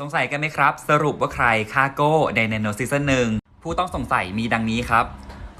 สงสัยกันไหมครับ สรุปว่าใครฆ่าโก้ในเนโนซีซั่นหนึ่งผู้ต้องสงสัยมีดังนี้ครับ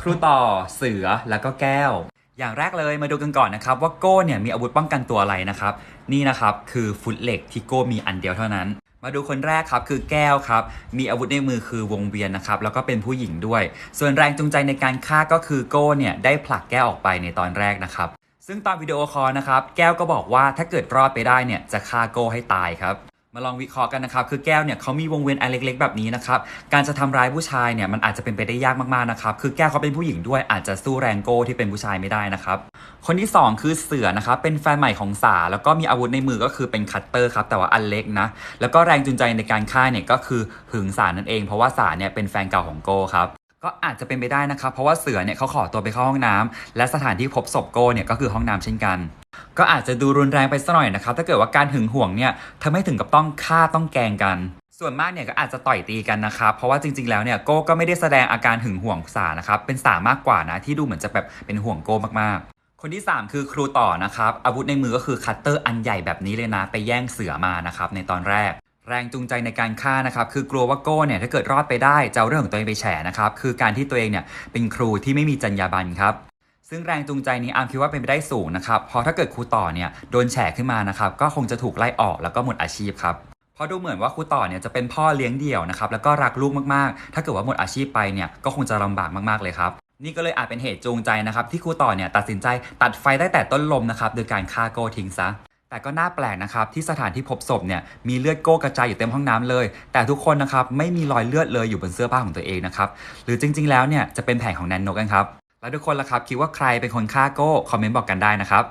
ครูต่อเสือแล้วก็แก้ว อย่างแรกเลยมาดูกันก่อนนะครับ ว่าโก้เนี่ยมีอาวุธป้องกันตัวอะไรนะครับ นี่นะครับคือฟุตเหล็กที่โก้มีอันเดียวเท่านั้น มาดูคนแรกครับคือแก้วครับ มีอาวุธในมือคือวงเวียนนะครับแล้วก็เป็นผู้หญิงด้วย ส่วนแรงจูงใจในการฆ่าก็คือโก้เนี่ยได้ผลักแก้วออกไปในตอนแรกนะครับซึ่งตอนวิดีโอคอลนะครับแก้วก็บอกว่าถ้าเกิดรอดไปได้เนี่ยจะฆ่าโก้ให้ตายครับ มาลองวิเคราะห์กันนะครับคือแก้วเนี่ยเขามีวงเวียนอันเล็ก ๆ แบบนี้นะครับการจะทำร้ายผู้ชายเนี่ยมันอาจจะเป็นไปได้ยากมากๆนะครับคือแก้วเขาเป็นผู้หญิงด้วยอาจจะสู้แรงโก้ที่เป็นผู้ชายไม่ได้นะครับคนที่ 2 คือเสือนะครับเป็นแฟนใหม่ของสาแล้วก็มีอาวุธในมือก็คือเป็นคัตเตอร์ครับแต่ว่าอันเล็กนะแล้วก็แรงจูงใจในการฆ่าเนี่ยก็คือหึงสานั่นเอง เพราะว่าสาเนี่ยเป็นแฟนเก่าของโก้ครับ ก็อาจจะเป็นไปได้นะครับ เพราะว่าเสือเนี่ยเขาขอตัวไปเข้าห้องน้ำและสถานที่พบศพโก้เนี่ยก็คือห้องน้ำเช่นกัน ก็อาจจะดูรุนแรงไปสักหน่อยนะครับ ถ้าเกิดว่าการหึงหวงเนี่ยทำให้ถึงกับต้องฆ่าต้องแกงกัน ส่วนมากเนี่ยก็อาจจะต่อยตีกันนะครับ เพราะว่าจริง ๆ แล้วเนี่ยโก้ก็ไม่ได้แสดงอาการหึงหวงสานะครับ เป็นสามากกว่านะที่ดูเหมือนจะแบบเป็นห่วงโก้มากๆคนที่ 3 คือครูต่อนะครับ อาวุธในมือก็คือคัตเตอร์อันใหญ่แบบนี้เลยนะ ไปแย่งเสือมานะครับในตอนแรก แรงจูงใจในการฆ่านะครับคือกลัวว่าโก้เนี่ยถ้าเกิดรอดไปได้จะเอาเรื่องของตัวเองไปแฉนะครับคือการที่ตัวเองเนี่ยเป็นครูที่ไม่มีจรรยาบรรณครับซึ่งแรงจูงใจนี้อาร์มคิดว่าเป็นไปได้สูงนะครับเพราะถ้าเกิดครูต่อเนี่ยโดนแฉขึ้นมานะครับก็คงจะถูกไล่ออกแล้วก็หมดอาชีพครับเพราะดูเหมือนว่าครูต่อเนี่ยจะเป็นพ่อเลี้ยงเดี่ยวนะครับแล้วก็รักลูกมากๆ ถ้าเกิดว่าหมดอาชีพไปเนี่ยก็คงจะลำบากมากๆเลยครับนี่ก็เลยอาจเป็นเหตุจูงใจนะครับที่ครูต่อเนี่ยตัดสินใจตัดไฟได้แต่ต้นลมนะครับโดยการฆ่าโก้ทิ้งซะ แต่ก็น่าแปลกนะครับที่สถานที่พบศพเนี่ยมีเลือดโก้กระจายอยู่เต็มห้องน้ำเลย แต่ทุกคนนะครับไม่มีรอยเลือดเลยอยู่บนเสื้อผ้าของตัวเองนะครับหรือจริง ๆ แล้วเนี่ยจะเป็นแผงของแนนโนกันครับแล้วทุกคนล่ะครับคิดว่าใครเป็นคนฆ่าโก้คอมเมนต์บอกกันได้นะครับ